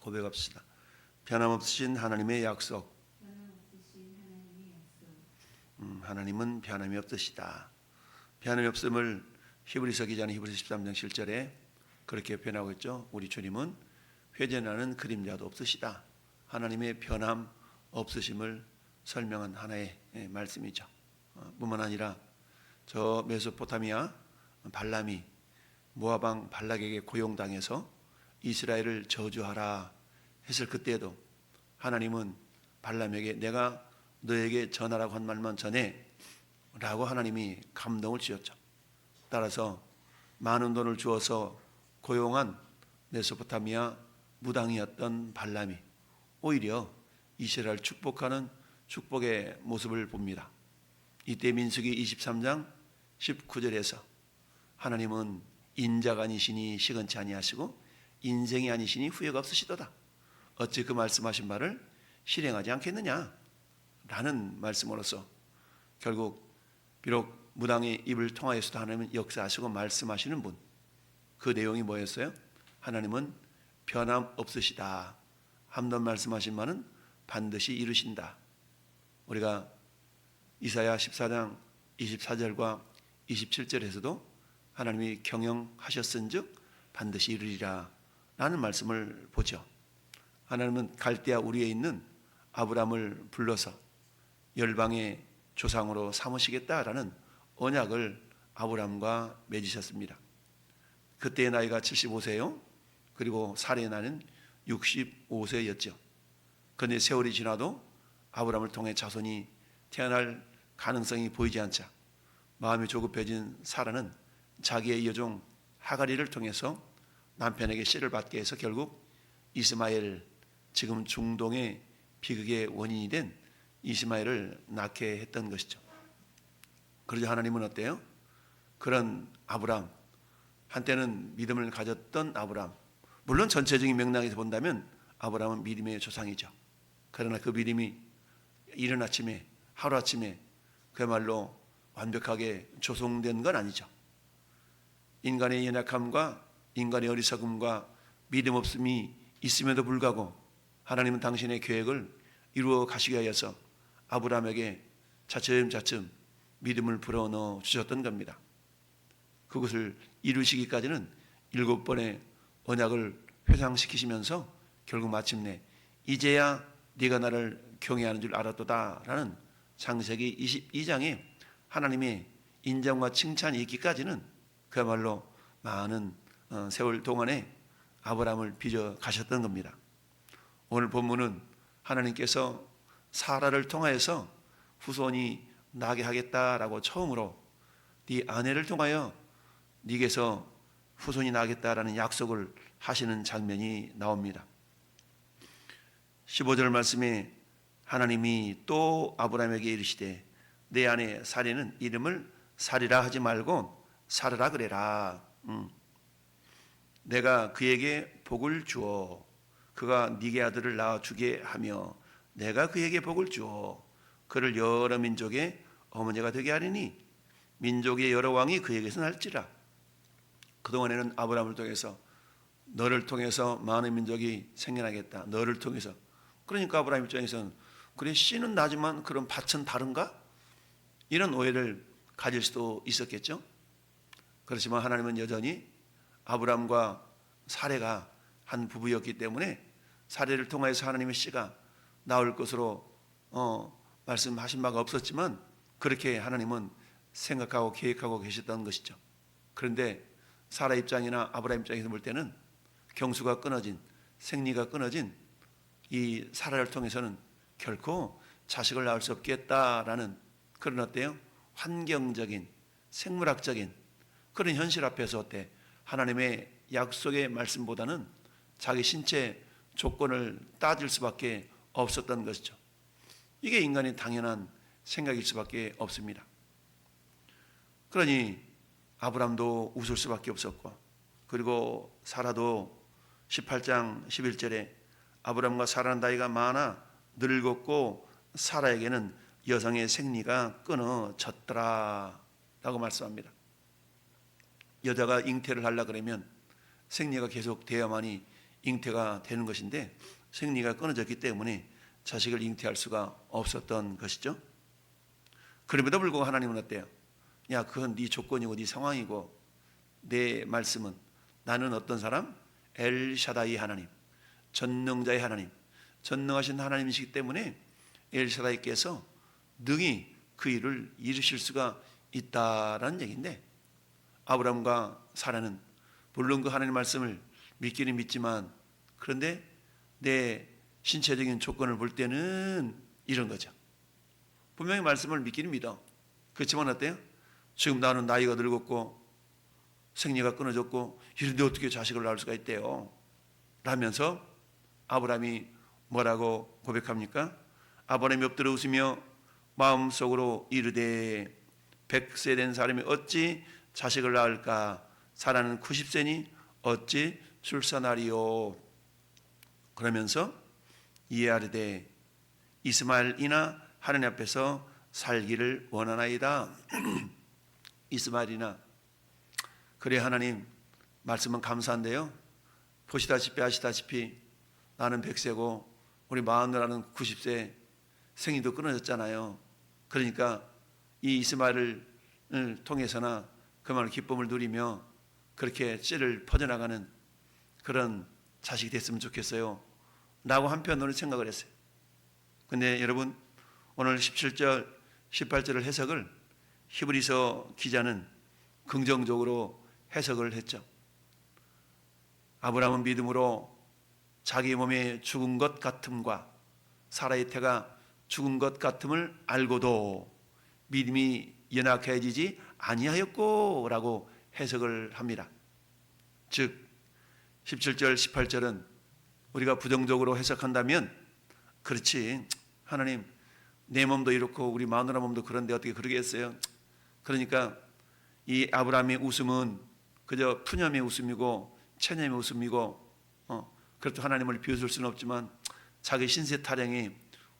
고백합시다. 변함없으신 하나님의 약속. 음, 하나님은 변함이 없으시다. 변함이 없음을 히브리서 기자는 히브리서 13장 7절에 그렇게 표현하고 있죠. 우리 주님은 회전하는 그림자도 없으시다. 하나님의 변함 없으심을 설명한 하나의 예, 말씀이죠. 어, 뿐만 아니라 저 메소포타미아 발람이 모아방 발락에게 고용당해서 이스라엘을 저주하라 했을 그때에도 하나님은 발람에게 내가 너에게 전하라고 한 말만 전해 라고 하나님이 감동을 주었죠. 따라서 많은 돈을 주어서 고용한 메소포타미아 무당이었던 발람이 오히려 이스라엘 축복하는 축복의 모습을 봅니다. 이때 민수기 23장 19절에서 하나님은 인자가 아니시니 시건치 아니하시고 인생이 아니시니 후회가 없으시도다. 어찌 그 말씀하신 말을 실행하지 않겠느냐? 라는 말씀으로서 결국 비록 무당의 입을 통하여서도 하나님은 역사하시고 말씀하시는 분. 그 내용이 뭐였어요? 하나님은 변함 없으시다. 한번 말씀하신 말은 반드시 이루신다. 우리가 이사야 14장 24절과 27절에서도 하나님이 경영하셨은즉 반드시 이루리라 라는 말씀을 보죠. 하나님은 갈대아 우리에 있는 아브람을 불러서 열방의 조상으로 삼으시겠다라는 언약을 아브람과 맺으셨습니다. 그때의 나이가 75세요. 그리고 살의 나는 65세였죠. 그런데 세월이 지나도 아브람을 통해 자손이 태어날 가능성이 보이지 않자 마음이 조급해진 사라는 자기의 여종 하가리를 통해서 남편에게 씨를 받게 해서 결국 이스마엘 지금 중동의 비극의 원인이 된 이스마엘을 낳게 했던 것이죠. 그러자 하나님은 어때요? 그런 아브람 한때는 믿음을 가졌던 아브람 물론 전체적인 맥락에서 본다면 아브람은 믿음의 조상이죠. 그러나 그 믿음이 이른 아침에 하루 아침에 그야말로 완벽하게 조성된 건 아니죠. 인간의 연약함과 인간의 어리석음과 믿음 없음이 있음에도 불구하고 하나님은 당신의 계획을 이루어 가시게 하여서 아브라함에게 차츰차츰 믿음을 불어넣어 주셨던 겁니다. 그것을 이루시기까지는 일곱 번의 언약을 회상시키시면서 결국 마침내 이제야 네가 나를 경외하는 줄 알았도다라는 창세기 22장에 하나님의 인정과 칭찬이 있기까지는 그야말로 많은 어, 세월 동안에 아브라함을 빚어 가셨던 겁니다. 오늘 본문은 하나님께서 사라를 통하여서 후손이 나게 하겠다라고 처음으로 네 아내를 통하여 네게서 후손이 나겠다라는 약속을 하시는 장면이 나옵니다. 15절 말씀에 하나님이 또 아브라함에게 이르시되 내 아내 사리는 이름을 사리라 하지 말고 사르라 그래라. 음. 내가 그에게 복을 주어 그가 네게 아들을 낳아 주게 하며 내가 그에게 복을 주어 그를 여러 민족의 어머니가 되게 하리니 민족의 여러 왕이 그에게서 날지라. 그동안에는 아브라함을 통해서 너를 통해서 많은 민족이 생겨나겠다. 너를 통해서. 그러니까 아브라함 입장에서는 그래 씨는 나지만 그런 밭은 다른가? 이런 오해를 가질 수도 있었겠죠. 그렇지만 하나님은 여전히 아브라함과 사례가 한 부부였기 때문에 사례를 통하여서 하나님의 씨가 나올 것으로 어, 말씀하신 바가 없었지만 그렇게 하나님은 생각하고 계획하고 계셨던 것이죠. 그런데 사라 입장이나 아브라함 입장에서 볼 때는 경수가 끊어진 생리가 끊어진 이 사라를 통해서는 결코 자식을 낳을 수 없겠다라는 그런 어때요? 환경적인 생물학적인 그런 현실 앞에서 어때 하나님의 약속의 말씀보다는 자기 신체 조건을 따질 수밖에 없었던 것이죠. 이게 인간의 당연한 생각일 수밖에 없습니다. 그러니 아브람도 웃을 수밖에 없었고 그리고 사라도 18장 11절에 아브람과 사라는 나이가 많아 늙었고 사라에게는 여성의 생리가 끊어졌더라 라고 말씀합니다. 여자가 잉태를 하려 그러면 생리가 계속 되어야만이 잉태가 되는 것인데 생리가 끊어졌기 때문에 자식을 잉태할 수가 없었던 것이죠. 그럼에도 불구하고 하나님은 어때요? 야, 그건 네 조건이고 네 상황이고 내 말씀은 나는 어떤 사람? 엘샤다이 하나님, 전능자의 하나님, 전능하신 하나님이시기 때문에 엘샤다이께서 능히 그 일을 이루실 수가 있다라는 얘기인데 아브라함과 사라는 물론 그 하나님 말씀을 믿기는 믿지만 그런데 내 신체적인 조건을 볼 때는 이런 거죠. 분명히 말씀을 믿기는 믿어. 그렇지만 어때요? 지금 나는 나이가 늙었고 생리가 끊어졌고 이런데 어떻게 자식을 낳을 수가 있대요? 라면서 아브라함이 뭐라고 고백합니까? 아브라함이 엎드려 웃으며 마음속으로 이르되 백세 된 사람이 어찌 자식을 낳을까? 사라는 90세니 어찌 출산하리요? 그러면서 이해하르되 이스마엘이나 하나님 앞에서 살기를 원하나이다. 이스마엘이나 그래 하나님 말씀은 감사한데요. 보시다시피 아시다시피 나는 백세고 우리 마누라는 90세 생이도 끊어졌잖아요. 그러니까 이 이스마엘을 통해서나 그만한 기쁨을 누리며 그렇게 씨를 퍼져나가는 그런 자식이 됐으면 좋겠어요. 라고 한편으로 생각을 했어요. 근데 여러분 오늘 17절, 18절을 해석을 히브리서 기자는 긍정적으로 해석을 했죠. 아브라함은 믿음으로 자기 몸에 죽은 것 같음과 사라의 태가 죽은 것 같음을 알고도 믿음이 연약해지지 아니하였고라고 해석을 합니다. 즉 17절 18절은 우리가 부정적으로 해석한다면 그렇지 하나님 내 몸도 이렇고 우리 마누라 몸도 그런데 어떻게 그러겠어요? 그러니까 이 아브라함의 웃음은 그저 푸념의 웃음이고 체념의 웃음이고 어, 그렇다고 하나님을 비웃을 수는 없지만 자기 신세 타령이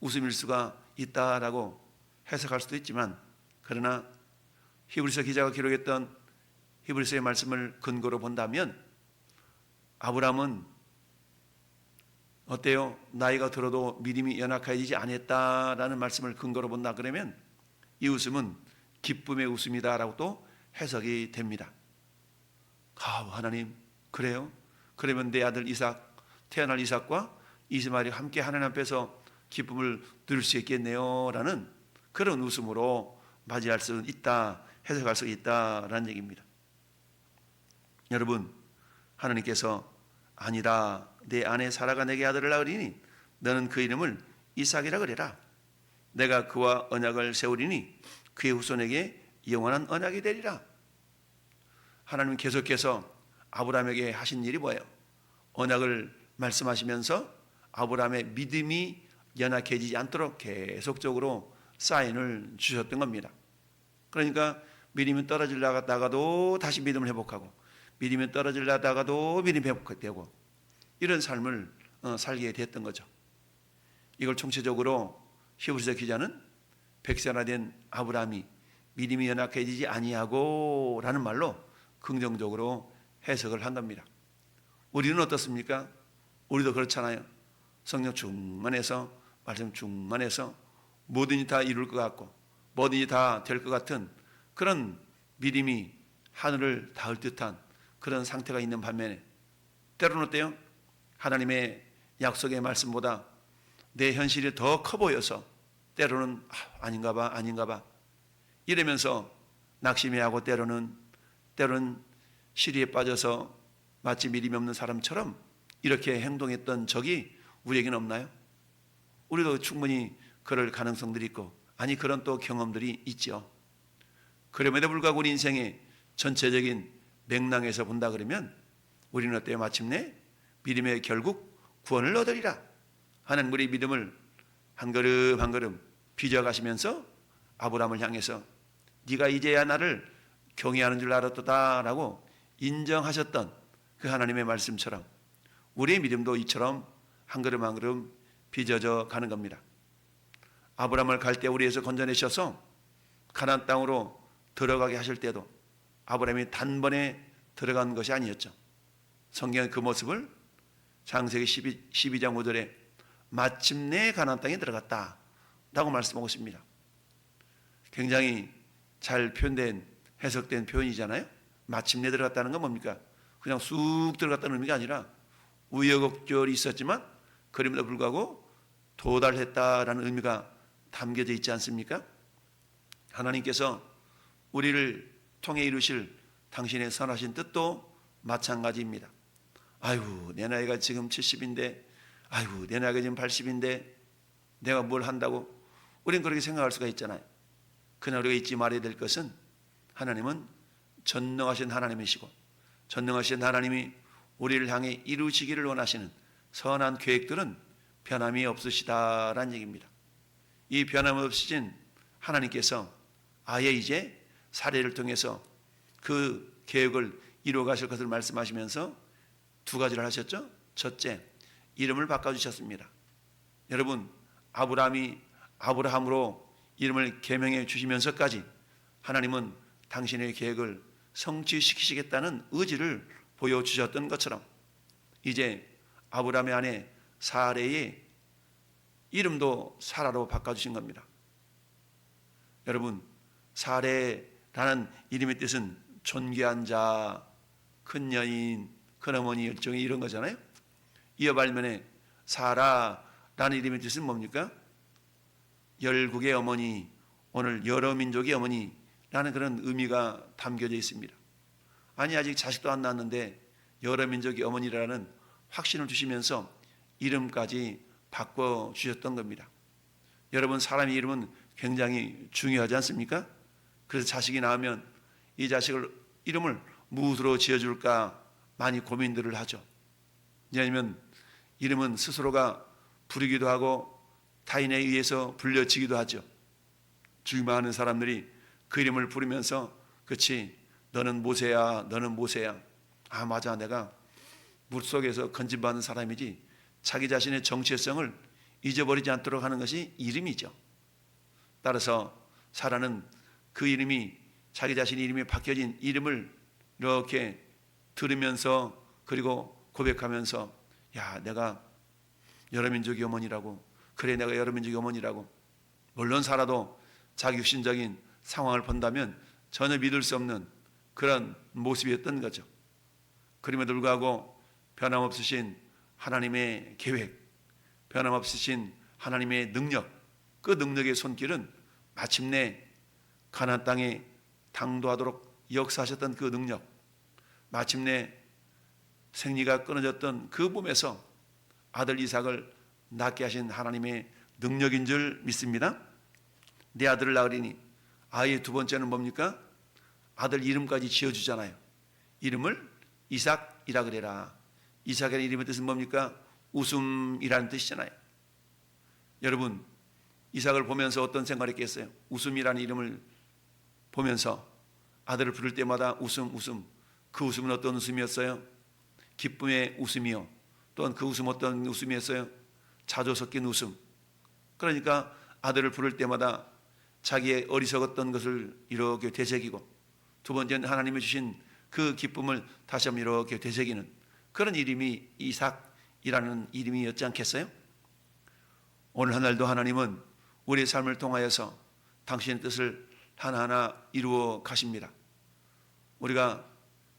웃음일 수가 있다라고 해석할 수도 있지만 그러나 히브리서 기자가 기록했던 히브리서의 말씀을 근거로 본다면 아브라함은 어때요? 나이가 들어도 믿음이 연약해지지 않았다라는 말씀을 근거로 본다 그러면 이 웃음은 기쁨의 웃음이다라고 또 해석이 됩니다. 아, 하나님 그래요? 그러면 내 아들 이삭 태어날 이삭과 이스마엘이 함께 하나님 앞에서 기쁨을 누릴 수 있겠네요 라는 그런 웃음으로 맞이할 수 있다 해석할 수 있다라는 얘기입니다. 여러분 하나님께서 아니다 내 아내 사라가 내게 아들을 낳으리니 너는 그 이름을 이삭이라 그래라 내가 그와 언약을 세우리니 그의 후손에게 영원한 언약이 되리라 하나님은 계속해서 아브라함에게 하신 일이 뭐예요? 언약을 말씀하시면서 아브라함의 믿음이 연약해지지 않도록 계속적으로 사인을 주셨던 겁니다. 그러니까 믿음이 떨어지려다가도 다시 믿음을 회복하고 믿음이 떨어지려다가도 믿음이 회복되고 이런 삶을 어, 살게 됐던 거죠. 이걸 총체적으로 히브리서 기자는 백세나 된 아브라함이 믿음이 연약해지지 아니하고라는 말로 긍정적으로 해석을 한 겁니다. 우리는 어떻습니까? 우리도 그렇잖아요. 성령 충만해서 말씀 충만해서 뭐든지 다 이룰 것 같고 뭐든지 다 될 것 같은 그런 믿음이 하늘을 닿을 듯한 그런 상태가 있는 반면에 때로는 어때요? 하나님의 약속의 말씀보다 내 현실이 더 커 보여서 때로는 아, 아닌가 봐 아닌가 봐 이러면서 낙심해하고 때로는 때로는 시리에 빠져서 마치 믿음이 없는 사람처럼 이렇게 행동했던 적이 우리에게는 없나요? 우리도 충분히 그럴 가능성들이 있고 아니 그런 또 경험들이 있죠. 그럼에도 불구하고 우리 인생의 전체적인 맥락에서 본다 그러면 우리는 어때요? 마침내 믿음의 결국 구원을 얻으리라 하는 우리 믿음을 한 걸음 한 걸음 빚어가시면서 아브라함을 향해서 네가 이제야 나를 경외하는 줄 알았도다라고 인정하셨던 그 하나님의 말씀처럼 우리의 믿음도 이처럼 한 걸음 한 걸음 빚어져 가는 겁니다. 아브라함을 갈대 우리에서 건져내셔서 가나안 땅으로 들어가게 하실 때도 아브라함이 단번에 들어간 것이 아니었죠. 성경은 그 모습을 창세기 12, 12장 5절에 마침내 가나안 땅에 들어갔다 라고 말씀하고 있습니다. 굉장히 잘 표현된 해석된 표현이잖아요. 마침내 들어갔다는 건 뭡니까? 그냥 쑥 들어갔다는 의미가 아니라 우여곡절이 있었지만 그럼에도 불구하고 도달했다라는 의미가 담겨져 있지 않습니까? 하나님께서 우리를 통해 이루실 당신의 선하신 뜻도 마찬가지입니다. 아이고 내 나이가 지금 70인데 아이고 내 나이가 지금 80인데 내가 뭘 한다고 우리는 그렇게 생각할 수가 있잖아요. 그러나 우리가 잊지 말아야 될 것은 하나님은 전능하신 하나님이시고 전능하신 하나님이 우리를 향해 이루시기를 원하시는 선한 계획들은 변함이 없으시다라는 얘기입니다. 이 변함 없으신 하나님께서 아예 이제 사례를 통해서 그 계획을 이루어 가실 것을 말씀하시면서 두 가지를 하셨죠. 첫째, 이름을 바꿔 주셨습니다. 여러분, 아브라함이 아브라함으로 이름을 개명해 주시면서까지 하나님은 당신의 계획을 성취시키시겠다는 의지를 보여 주셨던 것처럼 이제 아브라함의 아내 사레의 이름도 사라로 바꿔 주신 겁니다. 여러분, 사레 라는 이름의 뜻은 존귀한 자, 큰 여인, 큰 어머니 일종의 이런 거잖아요. 이어 발면에 사라라는 이름의 뜻은 뭡니까? 열국의 어머니, 오늘 여러 민족의 어머니라는 그런 의미가 담겨져 있습니다. 아니 아직 자식도 안 낳았는데 여러 민족의 어머니라는 확신을 주시면서 이름까지 바꿔 주셨던 겁니다. 여러분 사람의 이름은 굉장히 중요하지 않습니까? 그래서 자식이 낳으면 이 자식을 이름을 무엇으로 지어줄까 많이 고민들을 하죠. 왜냐하면 이름은 스스로가 부르기도 하고 타인에 의해서 불려지기도 하죠. 주위 많은 사람들이 그 이름을 부르면서 그치 너는 모세야 너는 모세야 아 맞아 내가 물속에서 건진받는 사람이지 자기 자신의 정체성을 잊어버리지 않도록 하는 것이 이름이죠. 따라서 사라는 그 이름이 자기 자신 이름이 바뀌어진 이름을 이렇게 들으면서 그리고 고백하면서 야 내가 여러 민족의 어머니라고 그래 내가 여러 민족의 어머니라고 물론 살아도 자기 육신적인 상황을 본다면 전혀 믿을 수 없는 그런 모습이었던 거죠. 그럼에도 불구하고 변함없으신 하나님의 계획, 변함없으신 하나님의 능력, 그 능력의 손길은 마침내 가나안 땅에 당도하도록 역사하셨던 그 능력, 마침내 생리가 끊어졌던 그 몸에서 아들 이삭을 낳게 하신 하나님의 능력인 줄 믿습니다. 내 아들을 낳으리니 아이의 두 번째는 뭡니까? 아들 이름까지 지어주잖아요. 이름을 이삭이라 그래라. 이삭의 이름의 뜻은 뭡니까? 웃음이라는 뜻이잖아요. 여러분, 이삭을 보면서 어떤 생각을 했겠어요? 웃음이라는 이름을 보면서 아들을 부를 때마다 웃음, 웃음. 그 웃음은 어떤 웃음이었어요? 기쁨의 웃음이요. 또한 그 웃음 어떤 웃음이었어요? 자조 섞인 웃음. 그러니까 아들을 부를 때마다 자기의 어리석었던 것을 이렇게 되새기고 두 번째는 하나님이 주신 그 기쁨을 다시 한번 이렇게 되새기는 그런 이름이 이삭이라는 이름이었지 않겠어요? 오늘 하늘도 하나님은 우리의 삶을 통하여서 당신의 뜻을 하나하나 이루어 가십니다. 우리가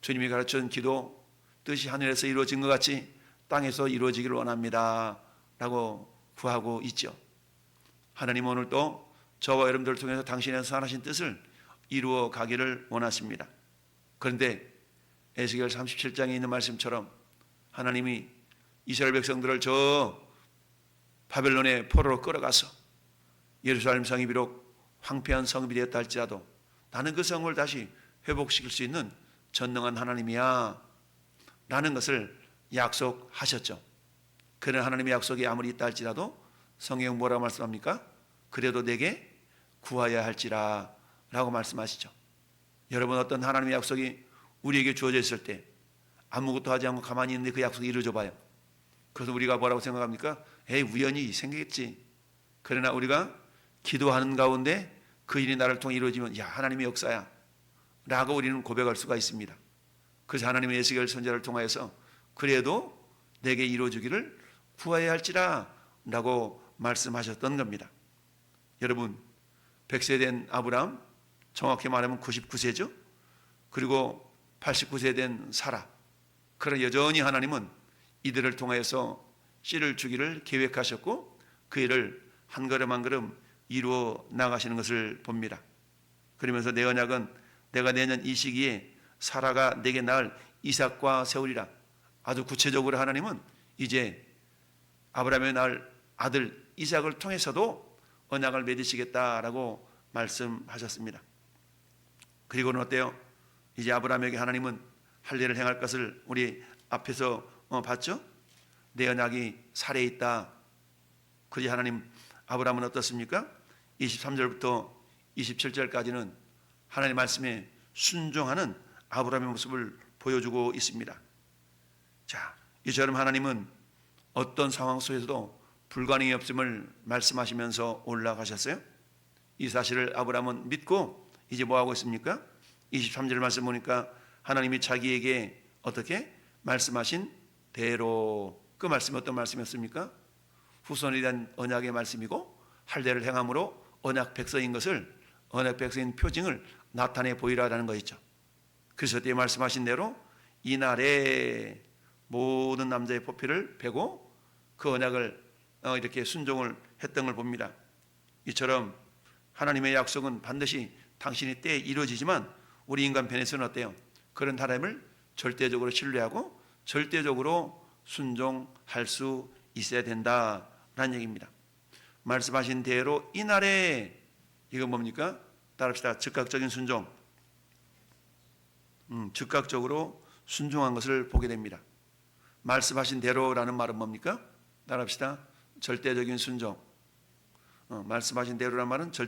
주님이 가르쳐준 기도 뜻이 하늘에서 이루어진 것 같이 땅에서 이루어지기를 원합니다. 라고 구하고 있죠. 하나님 오늘 또 저와 여러분들을 통해서 당신의 선하신 뜻을 이루어 가기를 원하십니다. 그런데 에스겔 37장에 있는 말씀처럼 하나님이 이스라엘 백성들을 저 바벨론의 포로로 끌어가서 예루살렘 성이 비록 황폐한 성이 되었다 할지라도 나는 그 성을 다시 회복시킬 수 있는 전능한 하나님이야 라는 것을 약속하셨죠. 그런 하나님의 약속이 아무리 있다 할지라도 성경 뭐라고 말씀합니까? 그래도 내게 구하여야 할지라 라고 말씀하시죠. 여러분 어떤 하나님의 약속이 우리에게 주어져 있을 때 아무것도 하지 않고 가만히 있는데 그 약속이 이루어져 봐요. 그래서 우리가 뭐라고 생각합니까? 에이 우연히 생기겠지. 그러나 우리가 기도하는 가운데 그 일이 나를 통해 이루어지면 야 하나님의 역사야 라고 우리는 고백할 수가 있습니다. 그래서 하나님의 예수결 선자를 통하여서 그래도 내게 이루어주기를 구하여야 할지라 라고 말씀하셨던 겁니다. 여러분 100세 된 아브라함 정확히 말하면 99세죠. 그리고 89세 된 사라. 그러나 여전히 하나님은 이들을 통하여서 씨를 주기를 계획하셨고 그 일을 한 걸음 한 걸음 이루어 나가시는 것을 봅니다. 그러면서 내 언약은 내가 내년 이 시기에 사라가 내게 낳을 이삭과 세우리라. 아주 구체적으로 하나님은 이제 아브라함의 낳을 아들 이삭을 통해서도 언약을 맺으시겠다라고 말씀하셨습니다. 그리고는 어때요? 이제 아브라함에게 하나님은 할 일을 행할 것을 우리 앞에서 어, 봤죠? 내 언약이 살에 있다. 그리 하나님 아브라함은 어떻습니까? 23절부터 27절까지는 하나님 말씀에 순종하는 아브라함의 모습을 보여주고 있습니다. 자, 이처럼 하나님은 어떤 상황 속에서도 불가능이 없음을 말씀하시면서 올라가셨어요. 이 사실을 아브라함은 믿고 이제 뭐 하고 있습니까? 23절 말씀 보니까 하나님이 자기에게 어떻게 말씀하신 대로 그 말씀이 어떤 말씀이었습니까? 후손에 대한 언약의 말씀이고 할 대를 행함으로 언약 백성인 것을 언약 백성인 표징을 나타내 보이라라는 거 있죠. 그래서 때 말씀하신 대로 이날에 모든 남자의 포피를 베고 그 언약을 어, 이렇게 순종을 했던 걸 봅니다. 이처럼 하나님의 약속은 반드시 당신의 때에 이루어지지만 우리 인간 편에서는 어때요? 그런 하나님을 절대적으로 신뢰하고 절대적으로 순종할 수 있어야 된다 라는 얘기입니다. 말씀하신 대로 이날에 이건 뭡니까? 따릅시다. 즉각적인 순종. 음, 즉각적으로 순종한 것을 보게 됩니다. 말씀하신 대로라는 말은 뭡니까? 따라합시다. 절대적인 순종. 어, 말씀하신 대로란 말은 절